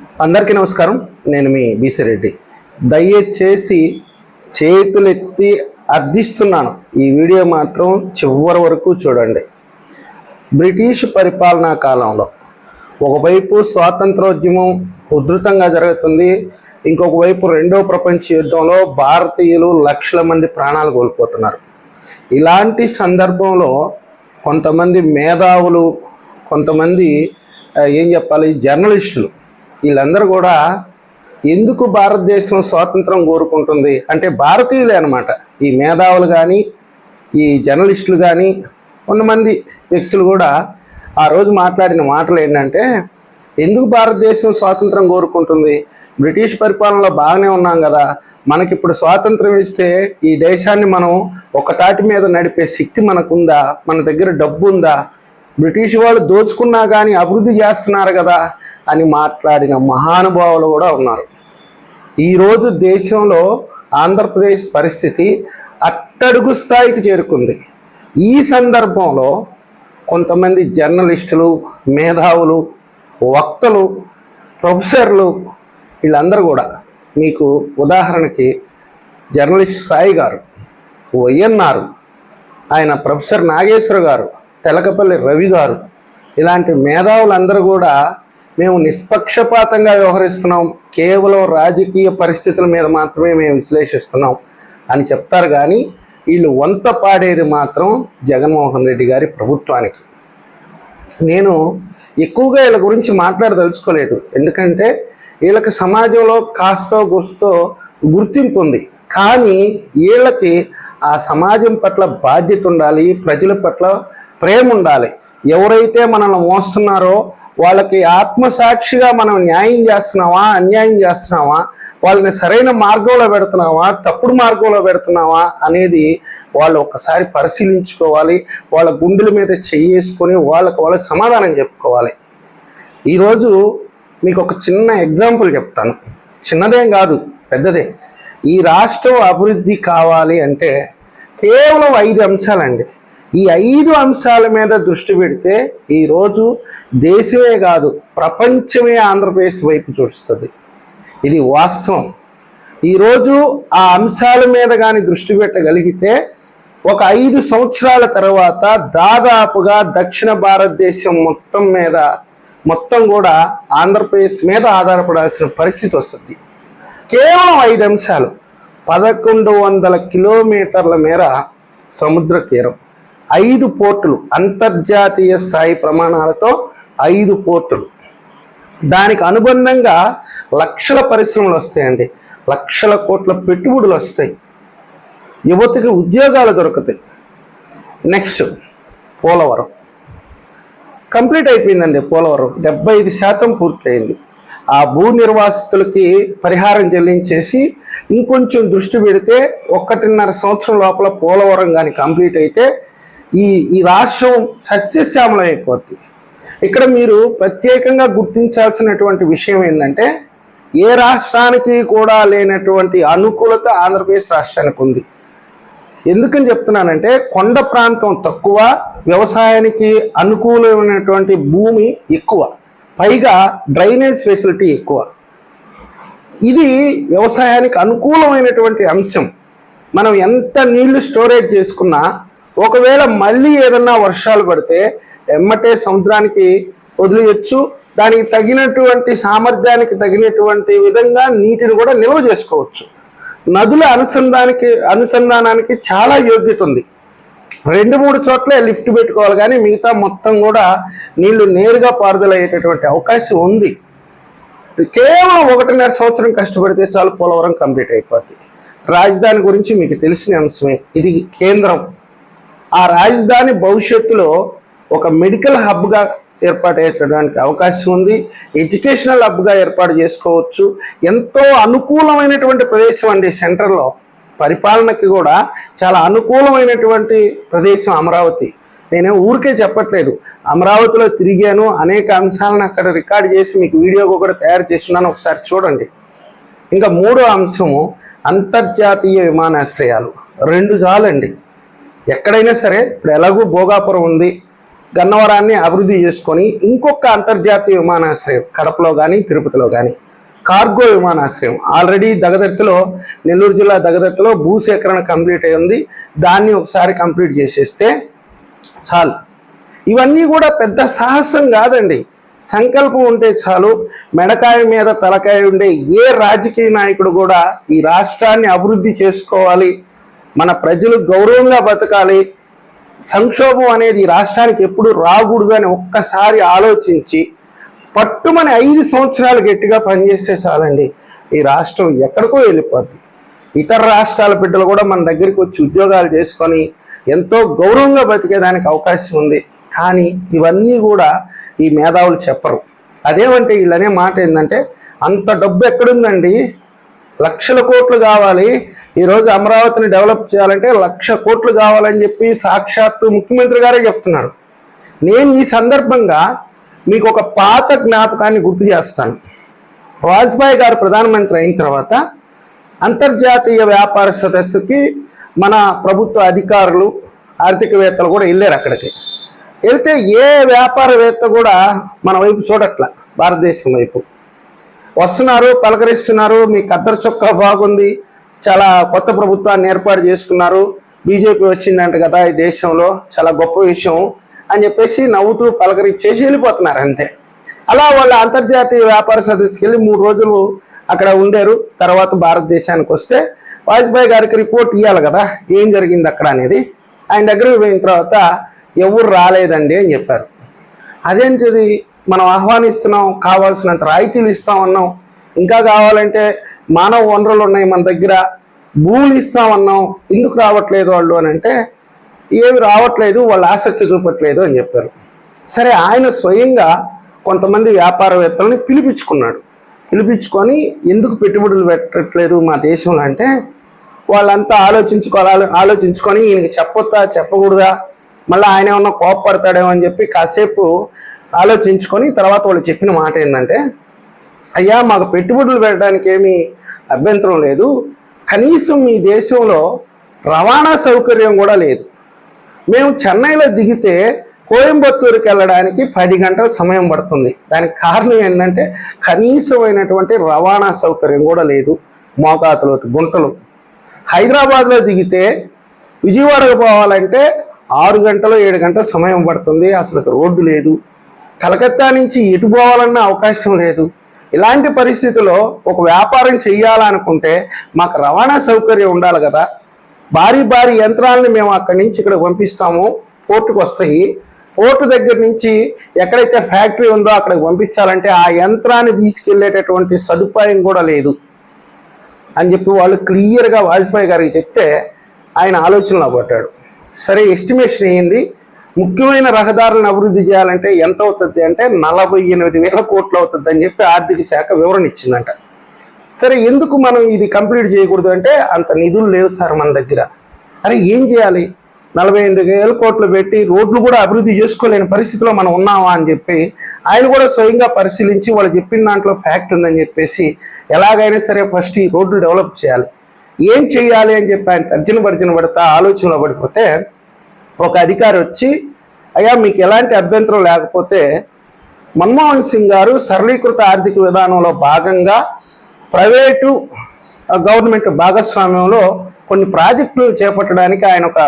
అందరికీ నమస్కారం. నేను మీ బీసీ రెడ్డి. దయచేసి చేతులెత్తి అర్థిస్తున్నాను. ఈ వీడియో మాత్రం చివరి వరకు చూడండి. బ్రిటిష్ పరిపాలనా కాలంలో ఒకవైపు స్వాతంత్రోద్యమం ఉధృతంగా జరుగుతుంది ఇంకొక వైపు రెండో ప్రపంచ యుద్ధంలో భారతీయులు లక్షల మంది ప్రాణాలు కోల్పోతున్నారు. ఇలాంటి సందర్భంలో కొంతమంది మేధావులు కొంతమంది ఏం చెప్పాలి జర్నలిస్టులు వీళ్ళందరూ కూడా ఎందుకు భారతదేశం స్వాతంత్రం కోరుకుంటుంది? అంటే భారతీయులే అనమాట ఈ మేధావులు కానీ ఈ జర్నలిస్టులు కానీ కొంతమంది వ్యక్తులు కూడా ఆ రోజు మాట్లాడిన మాటలు ఏంటంటే ఎందుకు భారతదేశం స్వాతంత్రం కోరుకుంటుంది? బ్రిటిష్ పరిపాలనలో బాగానే ఉన్నాం కదా. మనకి ఇప్పుడు స్వాతంత్రం ఇస్తే ఈ దేశాన్ని మనం ఒకటాటి మీద నడిపే శక్తి మనకుందా? మన దగ్గర డబ్బు ఉందా బ్రిటిష్ వాళ్ళు దోచుకున్నా కానీ అభివృద్ధి చేస్తున్నారు కదా. అని మాట్లాడిన మహానుభావులు కూడా ఉన్నారు. ఈరోజు దేశంలో ఆంధ్రప్రదేశ్ పరిస్థితి అట్టడుగు స్థాయికి చేరుకుంది. ఈ సందర్భంలో కొంతమంది జర్నలిస్టులు మేధావులు వక్తలు ప్రొఫెసర్లు వీళ్ళందరూ కూడా మీకు ఉదాహరణకి జర్నలిస్ట్ సాయి గారు వైఎన్ఆర్ ఆయన ప్రొఫెసర్ నాగేశ్వర గారు తెలకపల్లి రవి గారు ఇలాంటి మేధావులందరూ కూడా మేము నిష్పక్షపాతంగా వ్యవహరిస్తున్నాం. కేవలం రాజకీయ పరిస్థితుల మీద మాత్రమే మేము విశ్లేషిస్తున్నాం అని చెప్తారు కానీ వీళ్ళు వంత పాడేది మాత్రం జగన్మోహన్ రెడ్డి గారి ప్రభుత్వానికి. నేను ఎక్కువగా వీళ్ళ గురించి మాట్లాడదలుచుకోలేదు. ఎందుకంటే వీళ్ళకి సమాజంలో కాస్తో గుస్తో గుర్తింపు ఉంది. కానీ వీళ్ళకి ఆ సమాజం పట్ల బాధ్యత ఉండాలి ప్రజల పట్ల ప్రేమ ఉండాలి. ఎవరైతే మనల్ని మోస్తున్నారో వాళ్ళకి ఆత్మసాక్షిగా మనం న్యాయం చేస్తున్నావా అన్యాయం చేస్తున్నావా వాళ్ళని సరైన మార్గంలో పెడుతున్నావా తప్పుడు మార్గంలో పెడుతున్నావా అనేది వాళ్ళు ఒక్కసారి పరిశీలించుకోవాలి వాళ్ళ గుండెల మీద చెయ్యేసుకొని వాళ్ళకి వాళ్ళ సమాధానం చెప్పుకోవాలి. ఈరోజు మీకు ఒక చిన్న ఎగ్జాంపుల్ చెప్తాను. చిన్నదేం కాదు పెద్దదే. ఈ రాష్ట్రం అభివృద్ధి కావాలి అంటే కేవలం ఐదు అంశాలండి. ఈ ఐదు అంశాల మీద దృష్టి పెడితే ఈరోజు దేశమే కాదు ప్రపంచమే ఆంధ్రప్రదేశ్ వైపు చూస్తుంది. ఇది వాస్తవం. ఈరోజు ఆ అంశాల మీద కానీ దృష్టి పెట్టగలిగితే ఒక ఐదు సంవత్సరాల తర్వాత దాదాపుగా దక్షిణ భారతదేశం మొత్తం మీద మొత్తం కూడా ఆంధ్రప్రదేశ్ మీద ఆధారపడాల్సిన పరిస్థితి వస్తుంది. కేవలం ఐదు అంశాలు. పదకొండు వందల కిలోమీటర్ల మేర సముద్ర తీరం. ఐదు పోర్టులు అంతర్జాతీయ స్థాయి ప్రమాణాలతో ఐదు పోర్టులు. దానికి అనుబంధంగా లక్షల పరిశ్రమలు వస్తాయండి. లక్షల కోట్ల పెట్టుబడులు వస్తాయి. యువతకి ఉద్యోగాలు దొరుకుతాయి. నెక్స్ట్ పోలవరం. కంప్లీట్ అయిపోయిందండి పోలవరం. డెబ్బై ఐదు శాతం పూర్తయింది. ఆ భూ నిర్వాసితులకి పరిహారం చెల్లించేసి ఇంకొంచెం దృష్టి పెడితే ఒకటిన్నర సంవత్సరం లోపల పోలవరం కానీ కంప్లీట్ అయితే ఈ ఈ రాష్ట్రం సస్యశ్యామలం అయిపోద్ది. ఇక్కడ మీరు ప్రత్యేకంగా గుర్తించాల్సినటువంటి విషయం ఏంటంటే ఏ రాష్ట్రానికి కూడా లేనటువంటి అనుకూలత ఆంధ్రప్రదేశ్ రాష్ట్రానికి ఉంది. ఎందుకని చెప్తున్నానంటే కొండ ప్రాంతం తక్కువ వ్యవసాయానికి అనుకూలమైనటువంటి భూమి ఎక్కువ పైగా డ్రైనేజ్ ఫెసిలిటీ ఎక్కువ. ఇది వ్యవసాయానికి అనుకూలమైనటువంటి అంశం. మనం ఎంత నీళ్ళు స్టోరేజ్ చేసుకున్నా ఒకవేళ మళ్ళీ ఏదన్నా వర్షాలు పడితే ఎమ్మటే సముద్రానికి వదిలేయచ్చు. దానికి తగినటువంటి సామర్థ్యానికి తగినటువంటి విధంగా నీటిని కూడా నిల్వ చేసుకోవచ్చు. నదుల అనుసంధానికి అనుసంధానానికి చాలా యోగ్యత ఉంది. రెండు మూడు చోట్లే లిఫ్ట్ పెట్టుకోవాలి కానీ మిగతా మొత్తం కూడా నీళ్ళు నేరుగా పారుదల అయ్యేటటువంటి అవకాశం ఉంది. కేవలం ఒకటిన్నర సంవత్సరం కష్టపడితే చాలు పోలవరం కంప్లీట్ అయిపోతుంది రాజధాని గురించి మీకు తెలిసిన అంశమే. ఇది కేంద్రం. ఆ రాజధాని భవిష్యత్తులో ఒక మెడికల్ హబ్గా ఏర్పాటు అయ్యేటటువంటి అవకాశం ఉంది. ఎడ్యుకేషనల్ హబ్గా ఏర్పాటు చేసుకోవచ్చు. ఎంతో అనుకూలమైనటువంటి ప్రదేశం అండి సెంటర్లో పరిపాలనకి కూడా చాలా అనుకూలమైనటువంటి ప్రదేశం అమరావతి. నేనే ఊరికే చెప్పట్లేదు. అమరావతిలో తిరిగాను అనేక అంశాలను అక్కడ రికార్డ్ చేసి మీకు వీడియో కూడా తయారు చేస్తున్నాను. ఒకసారి చూడండి. ఇంకా మూడో అంశము అంతర్జాతీయ విమానాశ్రయాలు. రెండు చాలండి. ఎక్కడైనా సరే ఇప్పుడు ఎలాగూ భోగాపురం ఉంది గన్నవరాన్ని అభివృద్ధి చేసుకొని ఇంకొక అంతర్జాతీయ విమానాశ్రయం కడపలో కానీ తిరుపతిలో కానీ కార్గో విమానాశ్రయం. ఆల్రెడీ దగదర్తిలో నెల్లూరు జిల్లా దగదర్తిలో భూసేకరణ కంప్లీట్ అయి ఉంది. దాన్ని ఒకసారి కంప్లీట్ చేసేస్తే చాలు. ఇవన్నీ కూడా పెద్ద సాహసం కాదండి. సంకల్పం ఉంటే చాలు. మెడకాయ మీద తలకాయ ఉండే ఏ రాజకీయ నాయకుడు కూడా ఈ రాష్ట్రాన్ని అభివృద్ధి చేసుకోవాలి మన ప్రజలు గౌరవంగా బతకాలి. సంక్షోభం అనేది ఈ రాష్ట్రానికి ఎప్పుడు రాకూడదు అని ఒక్కసారి ఆలోచించి పట్టుమని ఐదు సంవత్సరాలు గట్టిగా పనిచేస్తే చాలండి. ఈ రాష్ట్రం ఎక్కడికో వెళ్ళిపోద్ది. ఇతర రాష్ట్రాల బిడ్డలు కూడా మన దగ్గరికి వచ్చి ఉద్యోగాలు చేసుకొని ఎంతో గౌరవంగా బతికేదానికి అవకాశం ఉంది. కానీ ఇవన్నీ కూడా ఈ మేధావులు చెప్పరు. అదేమంటే వీళ్ళనే మాట ఏంటంటే అంత డబ్బు ఎక్కడుందండి? లక్షల కోట్లు కావాలి. ఈరోజు అమరావతిని డెవలప్ చేయాలంటే లక్ష కోట్లు కావాలని చెప్పి సాక్షాత్తు ముఖ్యమంత్రి గారే చెప్తున్నారు. నేను ఈ సందర్భంగా మీకు ఒక పాత జ్ఞాపకాన్ని గుర్తు చేస్తాను. వాజ్పేయి గారు ప్రధానమంత్రి అయిన తర్వాత అంతర్జాతీయ వ్యాపార సదస్సుకి మన ప్రభుత్వ అధికారులు ఆర్థికవేత్తలు కూడా వెళ్ళారు అక్కడికి. వెళ్తే ఏ వ్యాపారవేత్త కూడా మన వైపు చూడట్ల భారతదేశం వైపు. వస్తున్నారు పలకరిస్తున్నారు మీ కద్దరు చొక్కా బాగుంది చాలా కొత్త ప్రభుత్వాన్ని ఏర్పాటు చేసుకున్నారు. బీజేపీ వచ్చిందంట కదా ఈ దేశంలో చాలా గొప్ప విషయం అని చెప్పేసి నవ్వుతూ పలకరించేసి వెళ్ళిపోతున్నారు అంతే. అలా వాళ్ళు అంతర్జాతీయ వ్యాపార సదస్సుకి వెళ్ళి మూడు రోజులు అక్కడ ఉండారు. తర్వాత భారతదేశానికి వస్తే వాజ్పేయి గారికి రిపోర్ట్ ఇవ్వాలి కదా ఏం జరిగింది అక్కడ అనేది. ఆయన దగ్గరికి పోయిన తర్వాత ఎవరు రాలేదండి అని చెప్పారు. అదేంటిది మనం ఆహ్వానిస్తున్నాం కావాల్సినంత రాయితీలు ఇస్తామన్నాం ఇంకా కావాలంటే మానవ వనరులు ఉన్నాయి మన దగ్గర. భూములు ఇస్తామన్నాం ఎందుకు రావట్లేదు వాళ్ళు అని అంటే ఏమి రావట్లేదు వాళ్ళు ఆసక్తి చూపట్లేదు అని చెప్పారు. సరే ఆయన స్వయంగా కొంతమంది వ్యాపారవేత్తలని పిలిపించుకున్నాడు. పిలిపించుకొని ఎందుకు పెట్టుబడులు పెట్టట్లేదు మా దేశంలో అంటే వాళ్ళంతా ఆలోచించుకోవాలి ఆలోచించుకొని ఈయనకి చెప్పొద్దా చెప్పకూడదా మళ్ళీ ఆయన ఏమన్నా కోపపడతాడేమో అని చెప్పి కాసేపు ఆలోచించుకొని తర్వాత వాళ్ళు చెప్పిన మాట ఏంటంటే అయ్యా మాకు పెట్టుబడులు పెట్టడానికి ఏమీ అభ్యంతరం లేదు. కనీసం మీ దేశంలో రవాణా సౌకర్యం కూడా లేదు. మేము చెన్నైలో దిగితే కోయంబత్తూరుకి వెళ్ళడానికి పది గంటల సమయం పడుతుంది. దానికి కారణం ఏంటంటే కనీసమైనటువంటి రవాణా సౌకర్యం కూడా లేదు మోకాతులు గుంటలు హైదరాబాద్లో దిగితే విజయవాడకు పోవాలంటే ఆరు గంటలు ఏడు గంటల సమయం పడుతుంది. అసలు రోడ్డు లేదు. కలకత్తా నుంచి ఎటు పోవాలన్న అవకాశం లేదు. ఇలాంటి పరిస్థితుల్లో ఒక వ్యాపారం చెయ్యాలనుకుంటే మాకు రవాణా సౌకర్యం ఉండాలి కదా. భారీ భారీ యంత్రాలని మేము అక్కడి నుంచి ఇక్కడ పంపిస్తాము. పోర్టుకు వస్తాయి. పోర్టు దగ్గర నుంచి ఎక్కడైతే ఫ్యాక్టరీ ఉందో అక్కడికి పంపించాలంటే ఆ యంత్రాన్ని తీసుకెళ్ళేటటువంటి సదుపాయం కూడా లేదు. అని చెప్పి వాళ్ళు క్లియర్గా వాజ్పేయి గారికి చెప్తే ఆయన ఆలోచనలో పడ్డాడు. సరే ఎస్టిమేషన్ అయ్యింది ముఖ్యమైన రహదారులను అభివృద్ధి చేయాలంటే ఎంత అవుతుంది అంటే నలభై ఎనిమిది వేల కోట్లు అవుతుంది అని చెప్పి ఆర్థిక శాఖ వివరణ ఇచ్చిందంట. సరే ఎందుకు మనం ఇది కంప్లీట్ చేయకూడదు అంటే అంత నిధులు లేవు సార్ మన దగ్గర. అరే ఏం చేయాలి? నలభై ఎనిమిది వేల కోట్లు పెట్టి రోడ్లు కూడా అభివృద్ధి చేసుకోలేని పరిస్థితిలో మనం ఉన్నామా అని చెప్పి ఆయన కూడా స్వయంగా పరిశీలించి వాళ్ళు చెప్పిన దాంట్లో ఫ్యాక్ట్ ఉందని చెప్పేసి ఎలాగైనా సరే ఫస్ట్ ఈ రోడ్లు డెవలప్ చేయాలి. ఏం చేయాలి అని చెప్పి ఆయన తర్జన భర్జన పడతా ఆలోచనలో పడిపోతే ఒక అధికారి వచ్చి అయ్యా మీకు ఎలాంటి అభ్యంతరం లేకపోతే మన్మోహన్ సింగ్ గారు సరళీకృత ఆర్థిక విధానంలో భాగంగా ప్రైవేటు గవర్నమెంట్ భాగస్వామ్యంలో కొన్ని ప్రాజెక్టులు చేపట్టడానికి ఆయన ఒక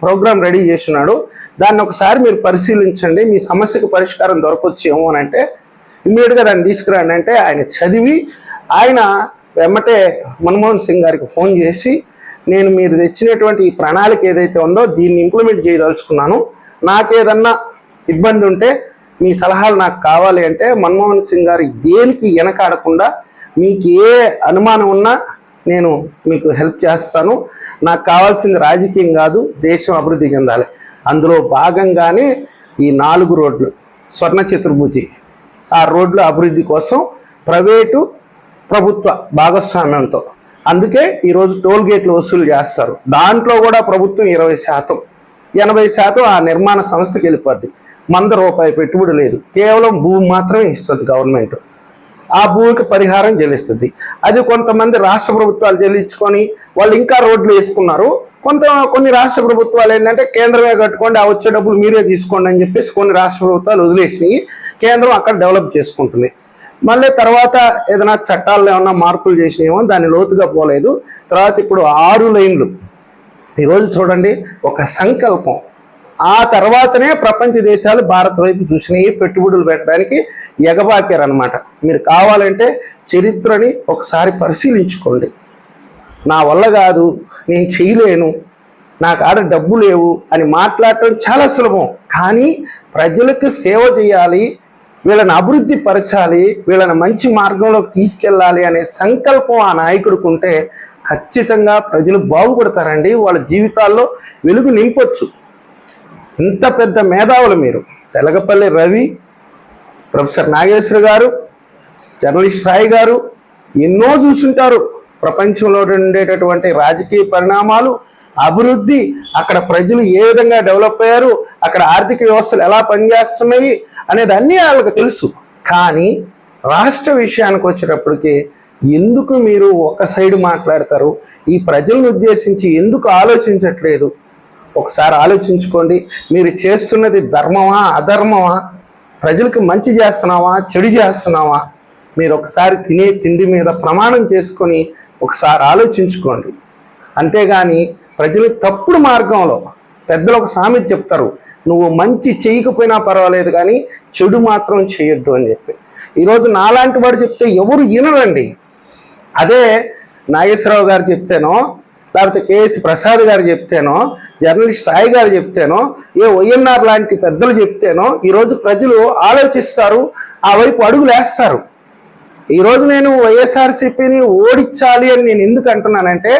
ప్రోగ్రామ్ రెడీ చేస్తున్నాడు దాన్ని ఒకసారి మీరు పరిశీలించండి మీ సమస్యకు పరిష్కారం దొరకొచ్చేమో అని అంటే ఇమ్మీడియట్గా దాన్ని తీసుకురండి అంటే ఆయన చదివి ఆయన వెమ్మటే మన్మోహన్ సింగ్ గారికి ఫోన్ చేసి నేను మీరు తెచ్చినటువంటి ఈ ప్రణాళిక ఏదైతే ఉందో దీన్ని ఇంప్లిమెంట్ చేయదలుచుకున్నాను. నాకేదన్నా ఇబ్బంది ఉంటే మీ సలహాలు నాకు కావాలి అంటే మన్మోహన్ సింగ్ గారు దేనికి వెనకాడకుండా మీకు ఏ అనుమానం ఉన్నా నేను మీకు హెల్ప్ చేస్తాను. నాకు కావాల్సింది రాజకీయం కాదు దేశం అభివృద్ధి చెందాలి. అందులో భాగంగానే ఈ నాలుగు రోడ్లు స్వర్ణ చతుర్భుజి ఆ రోడ్ల అభివృద్ధి కోసం ప్రైవేటు ప్రభుత్వ భాగస్వామ్యంతో అందుకే ఈరోజు టోల్ గేట్లు వసూలు చేస్తారు. దాంట్లో కూడా ప్రభుత్వం ఇరవై శాతం. ఎనభై శాతం ఆ నిర్మాణ సంస్థకి వెళ్ళిపోద్ది. మంద రూపాయి పెట్టుబడి లేదు. కేవలం భూమి మాత్రమే ఇస్తుంది గవర్నమెంట్. ఆ భూమికి పరిహారం చెల్లిస్తుంది. అది కొంతమంది రాష్ట్ర ప్రభుత్వాలు చెల్లించుకొని వాళ్ళు ఇంకా రోడ్లు వేసుకున్నారు. కొంత కొన్ని రాష్ట్ర ప్రభుత్వాలు ఏంటంటే కేంద్రమే కట్టుకోండి ఆ వచ్చే డబ్బులు మీరే తీసుకోండి అని చెప్పేసి కొన్ని రాష్ట్ర ప్రభుత్వాలు వదిలేసినాయి. కేంద్రం అక్కడ డెవలప్ చేసుకుంటుంది. మళ్ళీ తర్వాత ఏదైనా చట్టాల్లో ఏమన్నా మార్పులు చేసినాయేమో దాన్ని లోతుగా పోలేదు. తర్వాత ఇప్పుడు ఆరు లైన్లు. ఈరోజు చూడండి ఒక సంకల్పం. ఆ తర్వాతనే ప్రపంచ దేశాలు భారత్ వైపు చూసినాయి పెట్టుబడులు పెట్టడానికి ఎగబాకారనమాట మీరు కావాలంటే చరిత్రని ఒకసారి పరిశీలించుకోండి. నా వల్ల కాదు నేను చేయలేను నాకు ఆడ డబ్బు లేవు అని మాట్లాడటం చాలా సులభం. కానీ ప్రజలకు సేవ చేయాలి వీళ్ళని అభివృద్ధి పరచాలి వీళ్ళని మంచి మార్గంలోకి తీసుకెళ్ళాలి అనే సంకల్పం ఆ నాయకుడికి ఉంటే ఖచ్చితంగా ప్రజలు బాగుపడతారండి. వాళ్ళ జీవితాల్లో వెలుగు నింపొచ్చు. ఇంత పెద్ద మేధావులు మీరు. తెలగపల్లి రవి ప్రొఫెసర్ నాగేశ్వర గారు జర్నలిస్ట్ సాయి గారు ఎన్నో చూసుంటారు. ప్రపంచంలో ఉండేటటువంటి రాజకీయ పరిణామాలు అభివృద్ధి అక్కడ ప్రజలు ఏ విధంగా డెవలప్ అయ్యారు అక్కడ ఆర్థిక వ్యవస్థలు ఎలా పనిచేస్తున్నాయి అనేది అన్నీ వాళ్ళకి తెలుసు. కానీ రాష్ట్ర విషయానికి వచ్చేటప్పటికి ఎందుకు మీరు ఒక సైడ్ మాట్లాడతారు? ఈ ప్రజలను ఉద్దేశించి ఎందుకు ఆలోచించట్లేదు? ఒకసారి ఆలోచించుకోండి. మీరు చేస్తున్నది ధర్మమా అధర్మమా? ప్రజలకు మంచి చేస్తున్నావా చెడు చేస్తున్నావా? మీరు ఒకసారి తినే తిండి మీద ప్రమాణం చేసుకొని ఒకసారి ఆలోచించుకోండి. అంతేగాని ప్రజలు తప్పుడు మార్గంలో పెద్దలు ఒక సామెత చెప్తారు నువ్వు మంచి చేయకపోయినా పర్వాలేదు కానీ చెడు మాత్రం చేయొద్దు అని చెప్పి. ఈరోజు నాలాంటి వాడు చెప్తే ఎవరు వినరండి. అదే నాగేశ్వరరావు గారు చెప్తేనో లేకపోతే కేఎస్ ప్రసాద్ గారు చెప్తేనో జర్నలిస్ట్ సాయి గారు చెప్తేనో ఏ వైఎన్ఆర్ లాంటి పెద్దలు చెప్తేనో ఈరోజు ప్రజలు ఆలోచిస్తారు ఆ వైపు అడుగులేస్తారు ఈరోజు నేను వైఎస్ఆర్సీపీని ఓడించాలి అని నేను ఎందుకు అంటున్నానంటే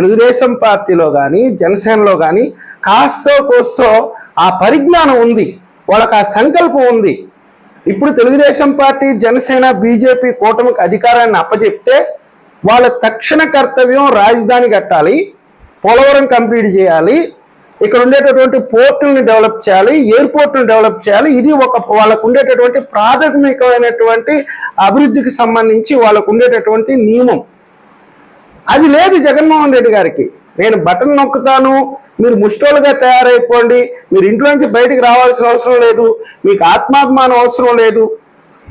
తెలుగుదేశం పార్టీలో కానీ జనసేనలో కానీ కాస్తో కోస్తో ఆ పరిజ్ఞానం ఉంది. వాళ్ళకి ఆ సంకల్పం ఉంది. ఇప్పుడు తెలుగుదేశం పార్టీ జనసేన బీజేపీ కూటమికి అధికారాన్ని అప్పచెప్తే వాళ్ళ తక్షణ కర్తవ్యం రాజధాని కట్టాలి పోలవరం కంప్లీట్ చేయాలి ఇక్కడ ఉండేటటువంటి పోర్టుల్ని డెవలప్ చేయాలి ఎయిర్పోర్ట్ని డెవలప్ చేయాలి ఇది ఒక వాళ్ళకు ఉండేటటువంటి ప్రాథమికమైనటువంటి అభివృద్ధికి సంబంధించి వాళ్ళకు ఉండేటటువంటి నియమం. అది లేదు జగన్మోహన్ రెడ్డి గారికి. నేను బటన్ నొక్కుతాను మీరు ముష్టోలుగా తయారైపోండి మీరు ఇంట్లోంచి బయటికి రావాల్సిన అవసరం లేదు మీకు ఆత్మాభిమానం అవసరం లేదు.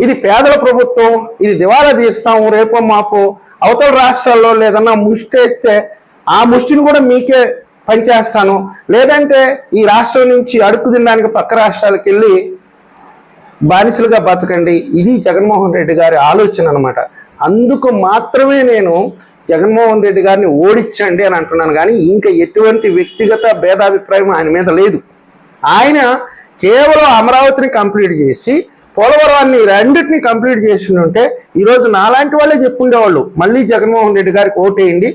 ఇది పేదల ప్రభుత్వం ఇది దివాలా తీస్తాము రేపో మాపో అవతల రాష్ట్రాల్లో లేదన్నా ముష్టేస్తే ఆ ముష్టిని కూడా మీకే పనిచేస్తాను. లేదంటే ఈ రాష్ట్రం నుంచి అడుపు తినడానికి పక్క రాష్ట్రాలకు వెళ్ళి బానిసలుగా బతకండి. ఇది జగన్మోహన్ రెడ్డి గారి ఆలోచన అనమాట అందుకు మాత్రమే నేను జగన్మోహన్ రెడ్డి గారిని ఓడించండి అని అంటున్నాను కానీ ఇంకా ఎటువంటి వ్యక్తిగత భేదాభిప్రాయం ఆయన మీద లేదు. ఆయన కేవలం అమరావతిని కంప్లీట్ చేసి పోలవరాన్ని రెండింటిని కంప్లీట్ చేసి ఉంటే ఈరోజు నాలాంటి వాళ్ళే చెప్పుండేవాళ్ళు. మళ్ళీ జగన్మోహన్ రెడ్డి గారికి ఓటేయండి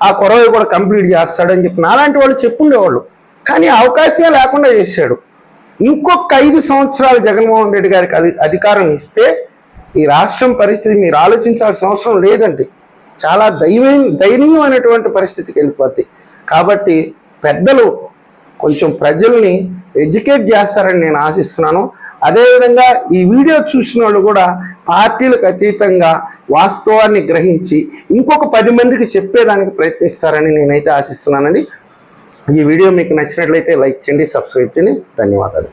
ఆ కొరవ కూడా కంప్లీట్ చేస్తాడని చెప్పి నాలాంటి వాళ్ళు చెప్పుండేవాళ్ళు. కానీ అవకాశమే లేకుండా చేశాడు. ఇంకొక ఐదు సంవత్సరాలు జగన్మోహన్ రెడ్డి గారికి అధికారం ఇస్తే ఈ రాష్ట్రం పరిస్థితి మీరు ఆలోచించాల్సిన అవసరం లేదండి. చాలా దైవీయ దయనీయమైనటువంటి పరిస్థితికి వెళ్ళిపోద్ది. కాబట్టి పెద్దలు కొంచెం ప్రజల్ని ఎడ్యుకేట్ చేస్తారని నేను ఆశిస్తున్నాను. అదేవిధంగా ఈ వీడియో చూసిన వాళ్ళు కూడా పార్టీలకు అతీతంగా వాస్తవాన్ని గ్రహించి ఇంకొక పది మందికి చెప్పేదానికి ప్రయత్నిస్తారని నేనైతే ఆశిస్తున్నానండి. ఈ వీడియో మీకు నచ్చినట్లయితే లైక్ చేయండి సబ్స్క్రైబ్ చేయండి. ధన్యవాదాలు.